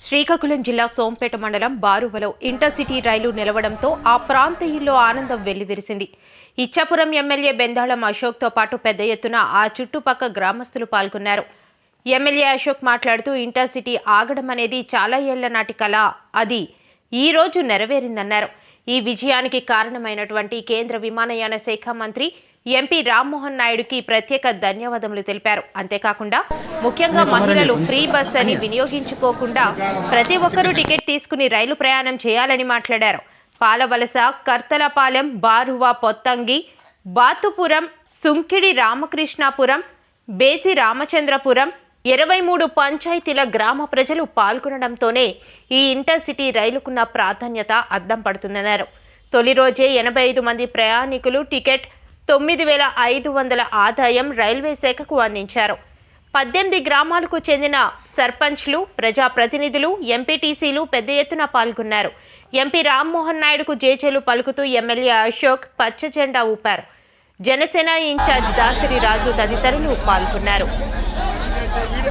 శ్రీకాకుళం జిల్లా సోంపేట మండలం బారువలో ఇంటర్సిటీ రైలు నిలవడంతో ఆ ప్రాంతీయుల్లో ఆనందం వెల్లివిరిసింది. ఇచ్చాపురం ఎమ్మెల్యే బెందాళం అశోక్తో పాటు పెద్ద ఎత్తున ఆ చుట్టుపక్క గ్రామస్తులు పాల్గొన్నారు. ఎమ్మెల్యే అశోక్ మాట్లాడుతూ ఇంటర్సిటీ ఆగడం అనేది చాలా ఏళ్ళ నాటి కళ. అది ఈ రోజు నెరవేరిందన్నారు. ఈ విజయానికి కారణమైనటువంటి కేంద్ర విమానయాన శాఖ మంత్రి ఎంపీ రామ్మోహన్ నాయుడుకి ప్రత్యేక ధన్యవాదములు తెలిపారు. అంతేకాకుండా ముఖ్యంగా మహిళలు ఫ్రీ బస్ అని వినియోగించుకోకుండా ప్రతి ఒక్కరూ టికెట్ తీసుకుని రైలు ప్రయాణం చేయాలని మాట్లాడారు. పాలవలస కర్తలపాలెం బారువా పొత్తంగి బాతుపురం సుంకిడి రామకృష్ణాపురం బేసి రామచంద్రపురం ఇరవై మూడు పంచాయతీల గ్రామ ప్రజలు పాల్గొనడంతోనే ఈ ఇంటర్సిటీ రైలుకున్న ప్రాధాన్యత అద్దం పడుతుందన్నారు. తొలి రోజే ఎనభై ఐదు మంది ప్రయాణికులు టికెట్ తొమ్మిది వేల ఐదు వందల ఆదాయం రైల్వే శాఖకు అందించారు. పద్దెనిమిది గ్రామాలకు చెందిన సర్పంచ్లు ప్రజాప్రతినిధులు ఎంపీటీసీలు పెద్ద ఎత్తున పాల్గొన్నారు. ఎంపీ రామ్మోహన్ నాయుడుకు జేజేలు పలుకుతూ ఎమ్మెల్యే అశోక్ పచ్చ జెండా ఊపారు. జనసేన ఇన్ఛార్జ్ దాసరి రాజు తదితరులు పాల్గొన్నారు. வீடு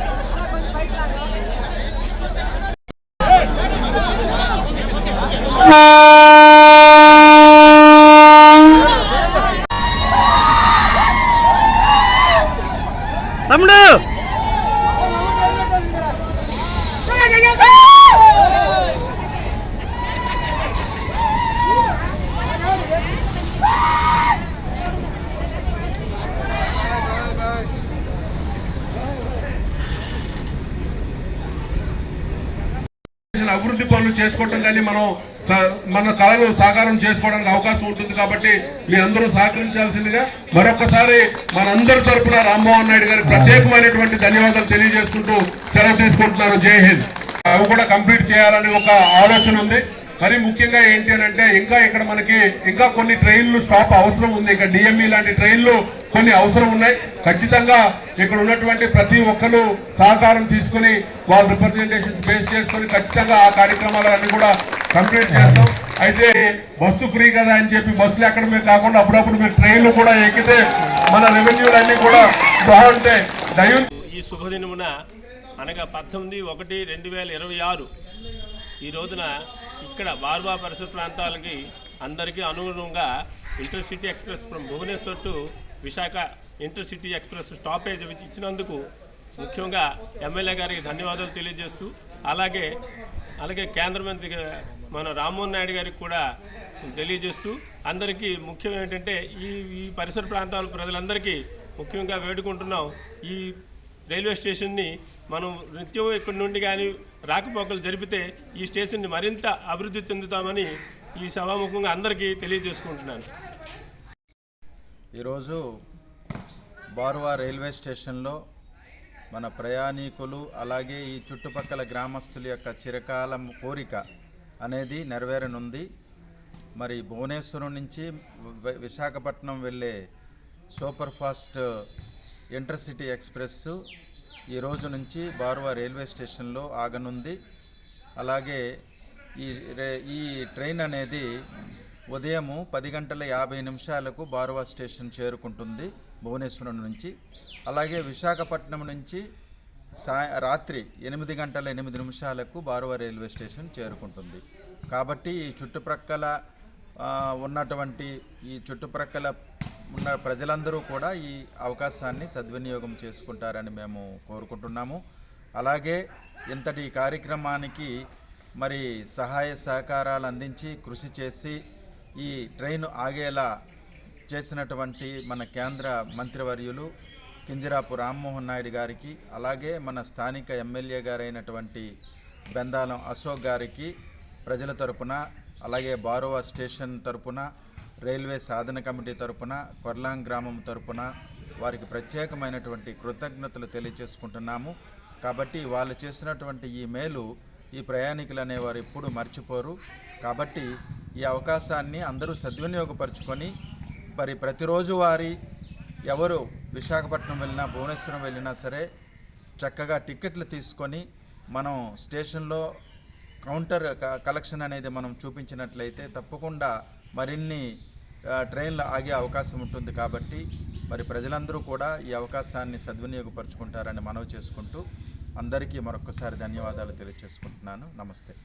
అభివృద్ధి పనులు చేసుకోవటం కానీ మనం స- మన కళలు సాకారం చేసుకోవడానికి అవకాశం ఉంటుంది కాబట్టి మీ అందరూ సహకరించాల్సిందిగా మరొకసారి మనందరి తరఫున రామ్మోహన్ నాయుడు గారికి ప్రత్యేకమైనటువంటి ధన్యవాదాలు తెలియజేసుకుంటూ సెలవు తీసుకుంటున్నాను జై హింద్. అవి కూడా కంప్లీట్ చేయాలని ఒక ఆలోచన ఉంది. మరి ముఖ్యంగా ఏంటి అని అంటే ఇంకా ఇక్కడ మనకి ఇంకా కొన్ని ట్రైన్లు స్టాప్ అవసరం ఉంది. ఇక్కడ డిఎంఈ లాంటి ట్రైన్లు కొన్ని అవసరం ఉన్నాయి. ఖచ్చితంగా ఇక్కడ ఉన్నటువంటి ప్రతి ఒక్కరు సహకారం తీసుకుని వాళ్ళ రిప్రజెంటేషన్స్ బేస్ చేసుకుని ఖచ్చితంగా ఆ కార్యక్రమాలన్నీ కూడా కంప్లీట్ చేస్తాం. అయితే బస్సు ఫ్రీ కదా అని చెప్పి బస్సులు ఎక్కడమే కాకుండా అప్పుడప్పుడు మీరు ట్రైన్లు కూడా ఎక్కితే మన రెవెన్యూలు అన్ని కూడా బాగుంటాయి. దయ ఈ శుభదినమున అనగా పద్దెనిమిది ఒకటి రెండు వేల ఇరవై ఆరు ఈ రోజున ఇక్కడ బార్బా పరిసర ప్రాంతాలకి అందరికీ అనుగుణంగా intercity express from Bhubaneswar to Visakha intercity express stoppage ఇచ్చినందుకు ముఖ్యంగా ఎమ్మెల్యే గారికి ధన్యవాదాలు తెలియజేస్తూ అలాగే అలాగే కేంద్ర మంత్రి మన రామ్మోహన్ నాయుడు గారికి కూడా తెలియజేస్తూ అందరికీ ముఖ్యం ఏంటంటే ఈ ఈ పరిసర ప్రాంతాల ప్రజలందరికీ ముఖ్యంగా వేడుకుంటున్నాం ఈ రైల్వే స్టేషన్ని మనం నిత్యం ఇక్కడి నుండి కానీ రాకపోకలు జరిపితే ఈ స్టేషన్ని మరింత అభివృద్ధి చెందుతామని ఈ సభాముఖంగా అందరికీ తెలియజేసుకుంటున్నాను. ఈరోజు బార్వా రైల్వే స్టేషన్లో మన ప్రయాణికులు అలాగే ఈ చుట్టుపక్కల గ్రామస్తుల యొక్క చిరకాలం కోరిక అనేది నెరవేరనుంది. మరి భువనేశ్వరం నుంచి విశాఖపట్నం వెళ్ళే సూపర్ ఫాస్ట్ ఇంటర్సిటీ ఎక్స్ప్రెస్ ఈ రోజు నుంచి బారువా రైల్వే స్టేషన్లో ఆగనుంది. అలాగే ఈ రే- ఈ ట్రైన్ అనేది ఉదయము పది గంటల యాభై నిమిషాలకు బారువా స్టేషన్ చేరుకుంటుంది భువనేశ్వరం నుంచి. అలాగే విశాఖపట్నం నుంచి సా రాత్రి ఎనిమిది గంటల ఎనిమిది నిమిషాలకు బారువా రైల్వే స్టేషన్ చేరుకుంటుంది. కాబట్టి ఈ చుట్టుప్రక్కల ఉన్నటువంటి ఈ చుట్టుప్రక్కల ఉన్న ప్రజలందరూ కూడా ఈ అవకాశాన్ని సద్వినియోగం చేసుకుంటారని మేము కోరుకుంటున్నాము. అలాగే ఇంతటి కార్యక్రమానికి మరి సహాయ సహకారాలు అందించి కృషి చేసి ఈ ట్రైన్ ఆగేలా చేసినటువంటి మన కేంద్ర మంత్రివర్యులు కింజరాపు రామ్మోహన్ నాయుడు గారికి అలాగే మన స్థానిక ఎమ్మెల్యే గారైనటువంటి బెందాలం అశోక్ గారికి ప్రజల తరపున అలాగే బారోవా స్టేషన్ తరపున రైల్వే సాధన కమిటీ తరపున కొర్లాంగ్ గ్రామం తరపున వారికి ప్రత్యేకమైనటువంటి కృతజ్ఞతలు తెలియజేసుకుంటున్నాము. కాబట్టి వాళ్ళు చేసినటువంటి ఈ మేలు ఈ ప్రయాణికులు అనేవారు ఎప్పుడూ మర్చిపోరు. కాబట్టి ఈ అవకాశాన్ని అందరూ సద్వినియోగపరుచుకొని మరి ప్రతిరోజు వారి ఎవరు విశాఖపట్నం వెళ్ళినా భువనేశ్వరం వెళ్ళినా సరే చక్కగా టిక్కెట్లు తీసుకొని మనం స్టేషన్లో కౌంటర్ క- కలెక్షన్ అనేది మనం చూపించినట్లయితే తప్పకుండా మరిన్ని ట్రైన్లు ఆగే అవకాశం ఉంటుంది కాబట్టి మరి ప్రజలందరూ కూడా ఈ అవకాశాన్ని సద్వినియోగపరుచుకుంటారని మనవి చేసుకుంటూ అందరికీ మరొకసారి ధన్యవాదాలు తెలియజేసుకుంటున్నాను. నమస్తే.